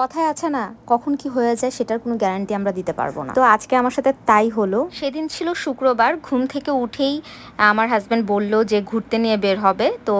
কথায় আছে না, কখন কি হয়ে যায় সেটার কোনো গ্যারান্টি আমরা দিতে পারব না। তো আজকে আমার সাথে তাই হলো। সেদিন ছিল শুক্রবার, ঘুম থেকে উঠেই আমার হাজব্যান্ড বলল যে ঘুরতে নিয়ে বের হবে। তো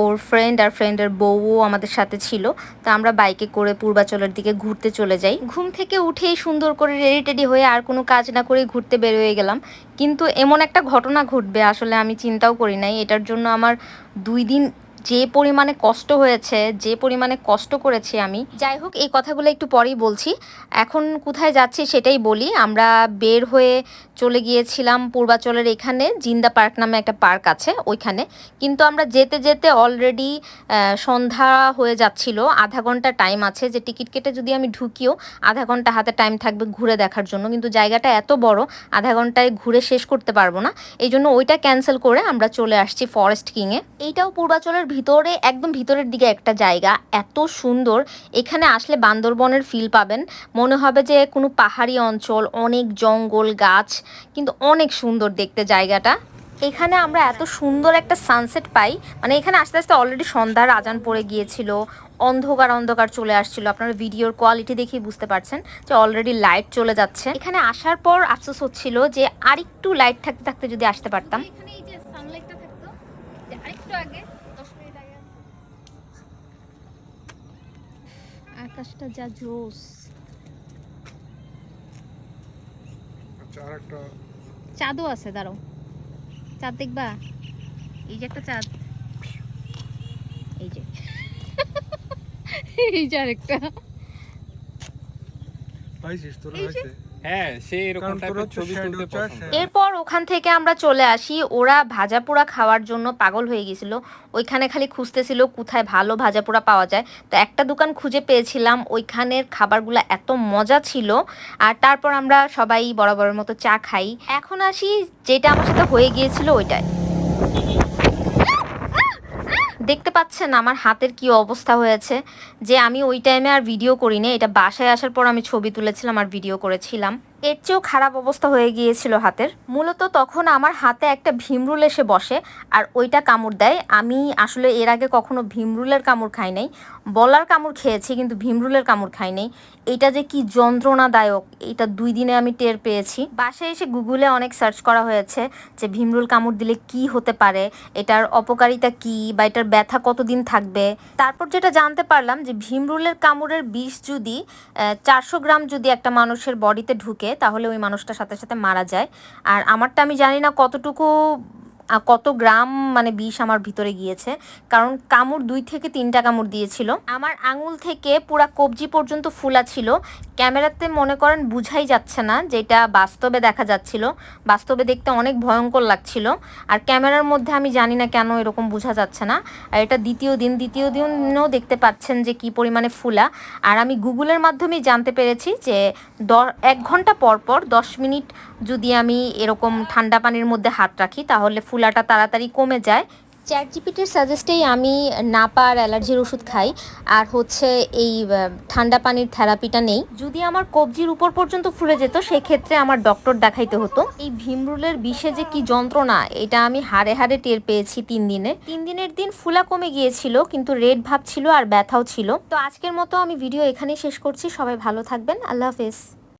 ওর ফ্রেন্ড আর ফ্রেন্ডের বউও আমাদের সাথে ছিল। তো আমরা বাইকে করে পূর্বাচলের দিকে ঘুরতে চলে যাই। ঘুম থেকে উঠেই সুন্দর করে রেডি টেডি হয়ে আর কোনো কাজ না করেই ঘুরতে বের হয়ে গেলাম। কিন্তু এমন একটা ঘটনা ঘটবে, আসলে আমি চিন্তাও করি নাই। এটার জন্য আমার দুই দিন যে পরিমাণে কষ্ট হয়েছে, যে পরিমাণে কষ্ট করেছি আমি। যাই হোক, এই কথাগুলো একটু পরেই বলছি। এখন কোথায় যাচ্ছি সেটাই বলি। আমরা বের হয়ে চলে গিয়েছিলাম পূর্বাচলের এখানে, জিন্দা পার্ক নামে একটা পার্ক আছে ওইখানে। কিন্তু আমরা যেতে যেতে অলরেডি সন্ধ্যা হয়ে যাচ্ছিল। আধা ঘণ্টা টাইম আছে যে টিকিট কেটে যদি আমি ঢুকিও, আধা ঘণ্টা হাতে টাইম থাকবে ঘুরে দেখার জন্য। কিন্তু জায়গাটা এত বড়, আধা ঘন্টায় ঘুরে শেষ করতে পারব না। এই জন্য ওইটা ক্যান্সেল করে আমরা চলে আসছি ফরেস্ট কিংয়ে এইটাও পূর্বাচলের ভিতরে, একদম ভিতরের দিকে একটা জায়গা, এত সুন্দর। এখানে আসলে বান্দরবনের ফিল পাবেন। মনে হবে যে কোনো পাহাড়ি অঞ্চল, অনেক জঙ্গল, গাছ, কিন্তু অনেক সুন্দর দেখতে জায়গাটা। এখানে আমরা এত সুন্দর একটা সানসেট পাই। মানে এখানে আস্তে আস্তে অলরেডি সন্ধ্যার আজান পড়ে গিয়েছিল, অন্ধকার অন্ধকার চলে আসছিল। আপনারা ভিডিওর কোয়ালিটি দেখেই বুঝতে পারছেন যে অলরেডি লাইট চলে যাচ্ছে। এখানে আসার পর আফসোস হচ্ছিল যে আরেকটু লাইট থাকতে থাকতে যদি আসতে পারতাম। এখানে এই যে সানলাইটটা থাকতো, যে আরেকটু আগে আকাশটা যা জোস। আচ্ছা আরেকটা। চাঁদও আছে দাঁড়াও। চাঁদ দেখবা? এই যে একটা চাঁদ। এই যে। এই যে আরেকটা। পাইছিস তোরা হ্যাঁ। এরপর ওখান থেকে আমরা চলে আসি। ওরা ভাজাপোড়া খাওয়ার জন্য পাগল হয়ে গেছিল। ওইখানে খালি খুঁজতেছিল কোথায় ভালো ভাজাপোড়া পাওয়া যায়। তো একটা দোকান খুঁজে পেয়েছিলাম। ওইখানের খাবারগুলো এত মজা ছিল। আর তারপর আমরা সবাই বরাবরের মতো চা খাই। এখন আসি যেটা আমার সাথে হয়ে গিয়েছিল ওইটাই। দেখতে পাচ্ছেন আমার হাতের কি অবস্থা হয়েছে, যে আমি ওই টাইমে আর ভিডিও করিনি। এটা বাসায় আসার পর আমি ছবি তুলেছিলাম আর ভিডিও করেছিলাম। এর চেয়েও খারাপ অবস্থা হয়ে গিয়েছিল হাতের। মূলত তখন আমার হাতে একটা ভীমরুল এসে বসে, আর ওইটা কামড় দেয়। আমি আসলে এর আগে কখনো ভীমরুলের কামড় খাই নাই। বলার কামড় খেয়েছি, কিন্তু ভীমরুলের কামড় খাই নাই এটা যে কি যন্ত্রণাদায়ক এটা দুই দিনে আমি টের পেয়েছি। বাসায় এসে গুগলে অনেক সার্চ করা হয়েছে যে ভীমরুল কামড় দিলে কি হতে পারে, এটার অপকারিতা কি বা এটার ব্যথা কতদিন থাকবে। তারপর যেটা জানতে পারলাম যে ভীমরুলের কামড়ের বিষ যদি চারশো গ্রাম যদি একটা মানুষের বডিতে ঢুকে, তাহলে ওই মানুষটার সাথে সাথে মারা যায়। আর আমারটা আমি জানি না কতটুকু কত গ্রাম মানে বিষ আমার ভিতরে গিয়েছে। কারণ কামড় দুই থেকে তিনটা কামড় দিয়েছিল। আমার আঙুল থেকে পুরা কবজি পর্যন্ত ফুলা ছিল। ক্যামেরাতে মনে করেন বুঝাই যাচ্ছে না যেটা বাস্তবে দেখা যাচ্ছিল। বাস্তবে দেখতে অনেক ভয়ঙ্কর লাগছিল। আর ক্যামেরার মধ্যে আমি জানি না কেন এরকম বোঝা যাচ্ছে না। আর এটা দ্বিতীয় দিন, দ্বিতীয় দিনও দেখতে পাচ্ছেন যে কি পরিমাণে ফুলা। আর আমি গুগলের মাধ্যমে জানতে পেরেছি যে দ এক ঘণ্টা পর পর দশ মিনিট যদি আমি এরকম ঠান্ডা পানির মধ্যে হাত রাখি, তাহলে ফুলাটা তাড়াতাড়ি কমে যায়। চ্যাট জিপিটির সাজেস্টেই আমি নাপার অ্যালার্জির ওষুধ খাই। আর হচ্ছে এই ঠান্ডা পানির থেরাপিটা নেই। যদি আমার কবজির উপর পর্যন্ত ফুলে যেত সেক্ষেত্রে আমার ডক্টর দেখাইতে হতো। এই ভীমরুলের বিষে যে কি যন্ত্রণা এটা আমি হাড়ে হাড়ে টের পেয়েছি তিন দিনে। তিন দিনের দিন ফুলা কমে গিয়েছিল কিন্তু রেড ভাব ছিল আর ব্যথাও ছিল। তো আজকের মতো আমি ভিডিও এখানেই শেষ করছি। সবাই ভালো থাকবেন। আল্লাহ হাফেজ।